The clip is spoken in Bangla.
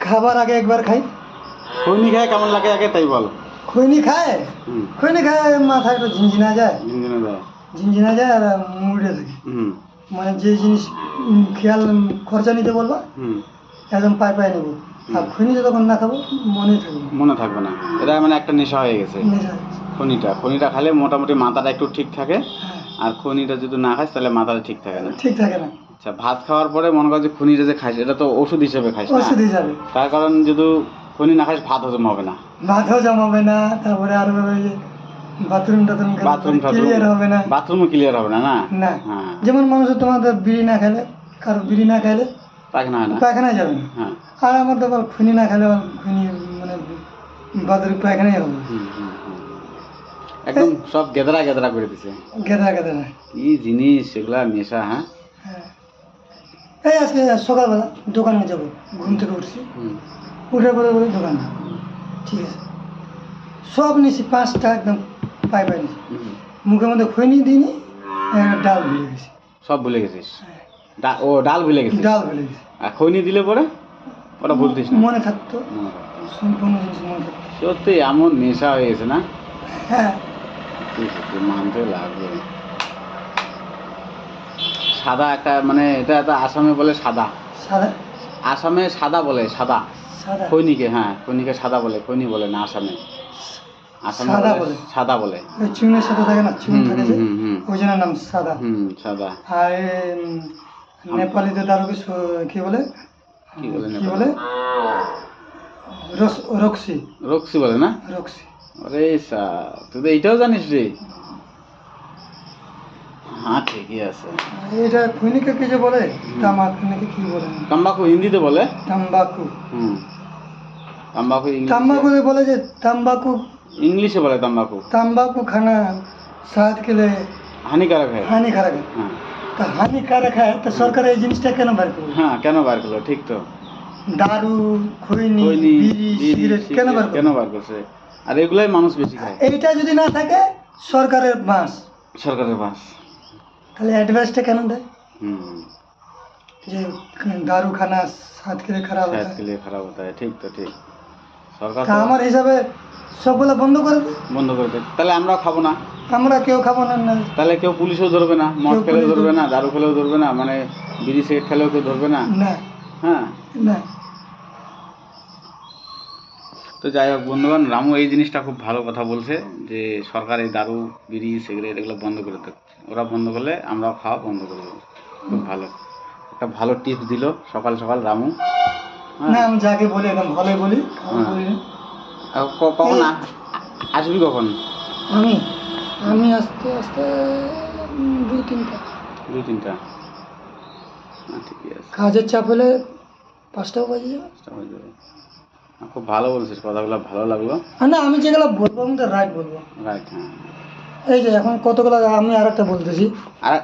খাবার আগে একবার খাই। খৈনি খায় কেমন লাগে আগে তাই বল। খৈনি খায়? খৈনি খায় মাথা একটু ঝিনঝিনা যায়। ঝিনঝিনে যায়। ঝিনঝিনা যায় আর মুড়ে থাকে হুম। মানে যে জিনিস খেয়াল খরচা নিতে বলবা হুম। একদম পায়ে পায়ে নেব। আর খৈনি যতক্ষণ না খাব মনে থাকবে মনে থাকবে না। এটা মানে একটা নেশা হয়ে গেছে। খনিটা। খনিটা খেলে মোটামুটি মাথাটা একটু ঠিক থাকে। হ্যাঁ, আর খনিটা যদি না খাস তাহলে মাথাটা ঠিক থাকে না। ঠিক থাকে না। আচ্ছা ভাত খাওয়ার পরে মনে কর যে খনিটা যে খাইস এটা তো ওষুধ হিসেবে খাইস না? ওষুধ হিসাবে। তার কারণ যদি খনি না খাইস ভাত হজম হবে না। ভাতও জমাবে না তারপরে আরও বাথরুম টাথরুম বাথরুম ক্লিয়ার হবে না। বাথরুমও ক্লিয়ার হবে না না? হ্যাঁ। যেমন মানুষের তোমাদের বিড়ি না খেলে কারও বিড়ি না খেলে পায়খানা হয় না? পায়খানায় যাবে না। হ্যাঁ। আর আমার তো আবার খুনি না খেলে খুনি মানে বাথরুম পায়খানায় হবে। একদম সব গেদরা গেদরা করে দিছে। গেদা গেদা না কি জিনিস এগুলা নেশা হ্যাঁ? এই আজকে সকালবেলা দোকানে যাব ঘুম থেকে উঠছি। উঠে পরে বলে দোকান না। ঠিক আছে। সব নিয়েছি পাঁচটা একদম পাই পাই হুম। মুখের মধ্যে খৈনি দিইনি ডাল ভুলে গেছি। সব ভুলে গেছিস? ডা- ও ডাল ভুলে গেছিস? ডাল ভুলে গেছি। আর খৈনি দিলে পরে? ওটা বলতিস মনে থাকতো। সম্পূর্ণ জিনিস মনে থাকতো। সত্যি এমন নেশা হয়ে গেছে না? হ্যাঁ। মানতে লাগবে। সাদা একটা মানে এটা একটা আসামে বলে সাদা। সাদা? আসামে সাদা বলে সাদা। সাদা? খৈনিকে হ্যাঁ খৈনিকে সাদা বলে খৈনি বলে না আসামে। আসামে সাদা বলে। সাদা বলে। ওই চুনের সাথে থাকে না? চুন থাকে। ওই জন্য নাম সাদা। হুম সাদা। আর নেপালিতে স- কি বলে? কি বলে কি বলে? রক্সি। রক্সি বলে না? রক্সি। আরে সা তুই তো এইটাও জানিস রে। হ্যাঁ, বলে? তামাকু বলে? যে ইংলিশে বলে খানা হানিকারক হ্যাঁ। সরকার এই জিনিসটা কেন বার করল? হ্যাঁ কেন বার করল? ঠিক তো। দারু কেন বার কেন বার করছে? আর এগুলাই মানুষ বেশি খায়। এইটা যদি না থাকে সরকারের বাস সরকারের বাস তাহলে অ্যাডভাইসটা কেন দেয়? যে দারুখানা সাত কিলো খারাপ সাত কিলো খারাপ হতে ঠিক তো ঠিক। সরকার আমার হিসাবে সবগুলো বন্ধ করে বন্ধ করে দেয় তাহলে আমরা খাব না। আমরা কেউ খাব না তাহলে কেউ পুলিশও ধরবে না মদ খেলেও ধরবে না। দারু খেলেও ধরবে না মানে বিড়ি সিগারেট খেলেও কেউ ধরবে না? না। হ্যাঁ। না। তো যাই হোক বন্ধুগণ রামু এই জিনিসটা খুব ভালো কথা বলছে যে সরকার এই দারু বিড়ি সিগারেট এগুলো বন্ধ করে দেবে ওরা বন্ধ করলে আমরাও খাওয়া বন্ধ করে দেবো। খুব ভালো। একটা ভালো টিপস দিল সকাল সকাল রামু। হ্যাঁ। না আমি যাকে বলি একদম ভালোই বলি। হ্যাঁ। কখন আসবি কখন? আমি আমি আস্তে আস্তে দুই তিনটা। দুই তিনটা। হ্যাঁ ঠিকই আছে। কাজের চাপ হলে পাঁচটাও বাজে যাবে। খুব ভালো বলছিস কথাগুলো ভালো লাগল। হ্যাঁ না আমি যেগুলো বলব আমি তো রাইট বলব। রাইট হ্যাঁ। এই যে এখন কতগুলো আমি আর একটা বলতেছি। আর